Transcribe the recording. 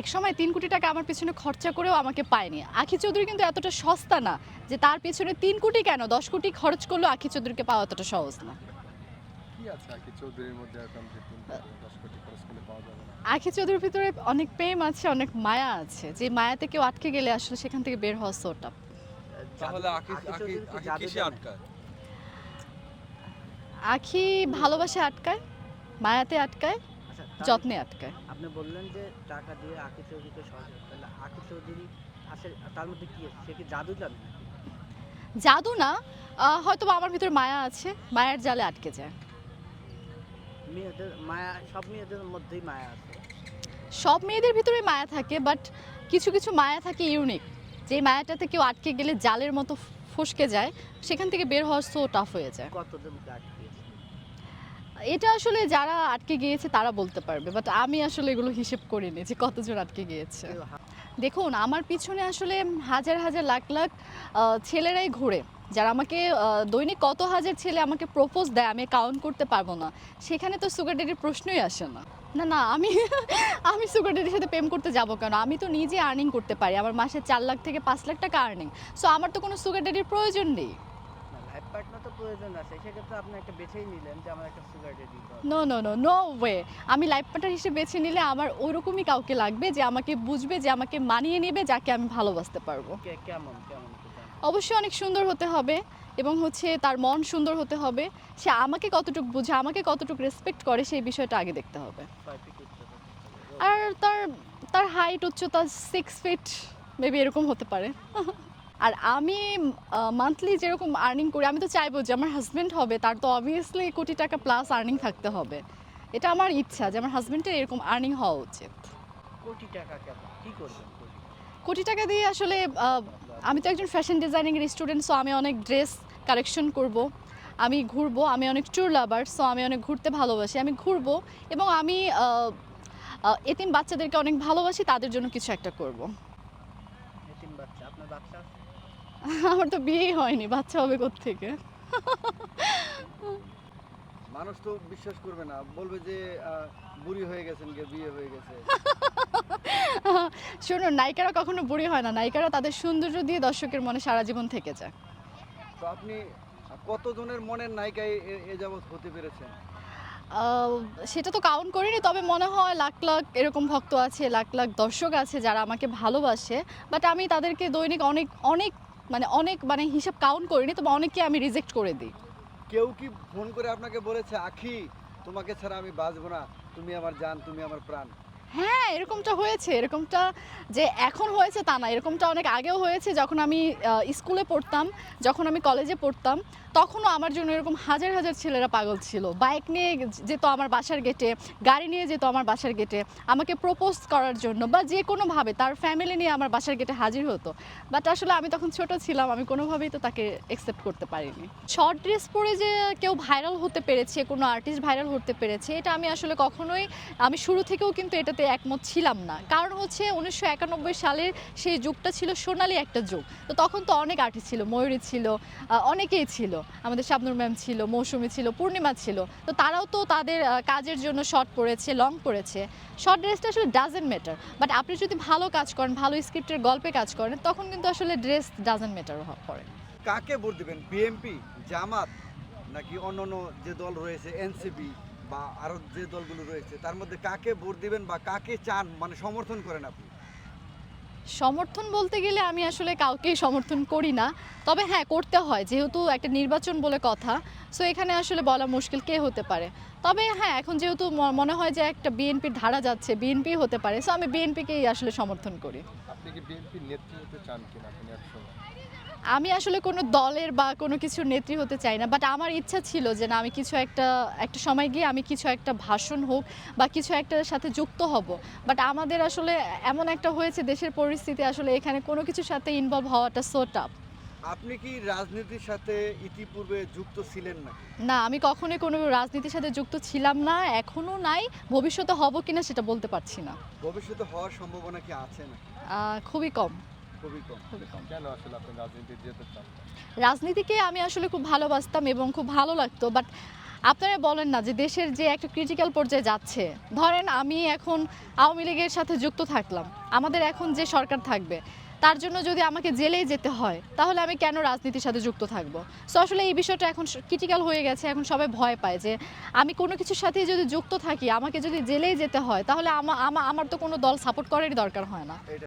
এক সময় তিন কোটি টাকা আমার পেছনে খরচা করেও আমাকে পায়নি। আখি চৌধুরী কিন্তু এতটা সস্তা না যে তার পেছনে তিন কোটি কেন? দশ কোটি খরচ করলেও আখি চৌধুরীকে পাওয়া এতটা সহজ না। আখি চৌধুরীর ভিতরে অনেক প্রেম আছে অনেক মায়া আছে। যে মায়াতে কেউ আটকে গেলে আসলে সেখান থেকে বের হওয়া সোটা। তাহলে আকি আকি চৌধুরী কি আকি জাদু কিসে আটকায়? আখি ভালোবাসে আটকায় মায়াতে আটকায় যত্নে আটকায়। আপনি বললেন যে টাকা দিয়ে আকি চৌধুরীকে সহজ তাহলে আকি চৌধুরী আসে তার মধ্যে কি আছে? সে কি জাদু জানে? জাদু না হয়তো আমার ভিতরে মায়া আছে মায়ের জালে আটকে যায়। মেয়েদের মায়া সব মেয়েদের মধ্যেই মায়া আছে। সব মেয়েদের ভিতরে মায়া থাকে বাট কিছু কিছু মায়া থাকে ইউনিক। যে মায়াটাতে কেউ আটকে গেলে জালের মতো ফসকে যায় সেখান থেকে বের হওয়া সো টাফ হয়ে যায়। কতজনকে আটকিয়েছে এটা আসলে যারা আটকে গিয়েছে তারা বলতে পারবে বাট আমি আসলে এগুলো হিসেব করিনি যে কতজন আটকে গিয়েছে। দেখুন, আমার পিছনে আসলে হাজার হাজার লাখ লাখ ছেলেরাই ঘুরে, যারা আমাকে দৈনিক কত হাজার ছেলে আমাকে প্রপোজ দেয়, আমি কাউন্ট করতে পারব না, সেখানে তো সুগার ডেডির প্রশ্নই আসে না। না না, আমি আমি সুগার ডেডির সাথে প্রেম করতে যাব কেন? আমি তো নিজে আর্নিং করতে পারি, আমার মাসে চার লাখ থেকে পাঁচ লাখ টাকা আর্নিং সো আমার তো কোনো সুগার ডেডির প্রয়োজন নেই। পার্টনার তো প্রয়োজন আছে সেক্ষেত্রে আপনি একটা বেছেই নিলেন যে আমার একটা sugar daddy no no no no way আমি লাইফ পার্টনার হিসেবে বেছে নিলে আমার ওরকমই কাউকে লাগবে যে আমাকে বুঝবে যে আমাকে মানিয়ে নেবে যাকে আমি ভালোবাসতে পারব। কেমন কেমন অবশ্যই অনেক সুন্দর হতে হবে এবং হচ্ছে তার মন সুন্দর হতে হবে। সে আমাকে কতটুকু বুঝে আমাকে কতটুকু রেসপেক্ট করে সেই বিষয়টা আগে দেখতে হবে। আর তার তার হাইট উচ্চতা সিক্স ফিট মেবি এরকম হতে পারে। আর আমি মান্থলি যেরকম আর্নিং করি আমি তো চাইব যে আমার হাজব্যান্ড হবে তার তো অবভিয়াসলি কোটি টাকা প্লাস আর্নিং থাকতে হবে। এটা আমার ইচ্ছা যে আমার হাজব্যান্ডের এরকম আর্নিং হওয়া উচিত। কোটি টাকা কেমন কি করবেন কোটি টাকা? দিয়ে আসলে আমি তো একজন ফ্যাশন ডিজাইনিংয়ের স্টুডেন্ট সো আমি অনেক ড্রেস কালেকশন করব। আমি ঘুরবো আমি অনেক ট্যুর লাভার সো আমি অনেক ঘুরতে ভালোবাসি। আমি ঘুরবো এবং আমি এতিম বাচ্চাদেরকে অনেক ভালোবাসি তাদের জন্য কিছু একটা করব এতিম বাচ্চা আপনার বাচ্চা আছে? আমার তো বিয়েই হয়নি বাচ্চা হবে থেকে মানুষ তো বিশ্বাস করবে না বলবে যে বুড়ি হয়ে গেছেন গে বিয়ে হয়ে গেছে। শুনুন নায়িকারা কখনো বুড়ি হয় না নায়িকারা তাদের সৌন্দর্য দিয়ে দর্শকের মনে সারা জীবন থেকে যায়। তো আপনি কতজনের মনের নায়িকায় এ- এ যাবৎ হতে পেরেছেন? সেটা তো কাউন্ট করিনি, তবে মনে হয় লাখ লাখ এরকম ভক্ত আছে, লাখ লাখ দর্শক আছে যারা আমাকে ভালোবাসে। বাট আমি তাদেরকে দৈনিক অনেক অনেক মানে অনেক মানে হিসাব কাউন্ট করিনি, তবে অনেককে আমি রিজেক্ট করে দিই। কেউ কি ফোন করে আপনাকে বলেছে, আখি, তোমাকে ছাড়া আমি বাঁচবো না। তুমি আমার জান, তুমি আমার প্রাণ। হ্যাঁ এরকমটা হয়েছে, এরকমটা যে এখন হয়েছে তা না, এরকমটা অনেক আগেও হয়েছে। যখন আমি স্কুলে পড়তাম, যখন আমি কলেজে পড়তাম, তখনও আমার জন্য এরকম হাজার হাজার ছেলেরা পাগল ছিল। বাইক নিয়ে যেত আমার বাসার গেটে গাড়ি নিয়ে যেত আমার বাসার গেটে আমাকে প্রপোজ করার জন্য বা যে কোনোভাবে তার ফ্যামিলি নিয়ে আমার বাসার গেটে হাজির হতো। বাট আসলে আমি তখন ছোট ছিলাম, আমি কোনোভাবেই তো তাকে অ্যাকসেপ্ট করতে পারিনি। শর্ট ড্রেস পরে যে কেউ ভাইরাল হতে পেরেছে, কোনো আর্টিস্ট ভাইরাল হতে পেরেছে, এটা আমি আসলে কখনোই, আমি শুরু থেকেও কিন্তু এটাতে একমত ছিলাম না। কারণ হচ্ছে উনিশশো একানব্বই সালের সেই যুগটা ছিল সোনালি একটা যুগ। তো তখন তো অনেক আর্টিস্ট ছিল, ময়ূরী ছিল অনেকেই ছিল। আমাদের শাবনুর ম্যাম ছিল, মৌসুমি ছিল, পূর্ণিমা ছিল। তো তারাও তো তাদের কাজের জন্য শর্ট পরেছে লং পরেছে শর্ট ড্রেসটা আসলে ডাজেন্ট ম্যাটার বাট আপনি যদি ভালো কাজ করেন, ভালো স্ক্রিপ্টের গল্পে কাজ করেন, তখন কিন্তু আসলে ড্রেস ডাজেন্ট ম্যাটার করে কাকে ভোট দিবেন? বিএমপি জামাত, নাকি অন্যান্য যে দল রয়েছে এনসিপি বা আরও যে দলগুলো রয়েছে, তার মধ্যে কাকে ভোট দিবেন বা কাকে চান মানে সমর্থন করেন আপনি? সমর্থন বলতে গেলে আমি আসলে কাউকেই সমর্থন করি না। তবে হ্যাঁ করতে হয়, যেহেতু একটা নির্বাচন বলে কথা সো এখানে আসলে বলা মুশকিল কে হতে পারে। তবে হ্যাঁ এখন যেহেতু মনে হয় যে একটা বিএনপির ধারা যাচ্ছে বিএনপি হতে পারে সো আমি বিএনপিকেই আসলে সমর্থন করি। আপনি কি বিএনপির নেত্রী হতে চান কিনা আপনি আমি আসলে কোনো দলের বা কোনো কিছুর নেত্রী হতে চাই না বাট আমার ইচ্ছা ছিল যে না আমি কিছু একটা একটা সময় গিয়ে আমি কিছু একটা ভাষণ হোক বা কিছু একটার সাথে যুক্ত হব। বাট আমাদের আসলে এমন একটা হয়েছে দেশের পরিস্থিতি আসলে এখানে কোনো কিছুর সাথে ইনভলভ হওয়াটা সো টাফ আপনি কি রাজনীতির সাথে ইতিপূর্বে যুক্ত ছিলেন না না আমি কখনোই কোনো রাজনীতির সাথে যুক্ত ছিলাম না এখনও নাই। ভবিষ্যতে হব কিনা সেটা বলতে পারছি না। ভবিষ্যতে হওয়ার সম্ভাবনা কি আছে না খুবই কম। খুবই কম। কেন আসলে আপনি রাজনীতি যেতে চান? রাজনীতিকে আমি আসলে খুব ভালোবাসতাম এবং খুব ভালো লাগতো বাট আপনারা বলেন না যে দেশের যে একটা ক্রিটিক্যাল পর্যায়ে যাচ্ছে। ধরেন আমি এখন আওয়ামী লীগের সাথে যুক্ত থাকলাম। আমাদের এখন যে সরকার থাকবে তার জন্য যদি আমাকে জেলেই যেতে হয়, তাহলে আমি কেন রাজনীতির সাথে যুক্ত থাকব? সো আসলে এই বিষয়টা এখন ক্রিটিক্যাল হয়ে গেছে, এখন সবাই ভয় পায় যে আমি কোনো কিছুর সাথে যদি যুক্ত থাকি, আমাকে যদি জেলেই যেতে হয়, তাহলে আমা- আমা- আমার তো কোনো দল সাপোর্ট করারই দরকার হয় না।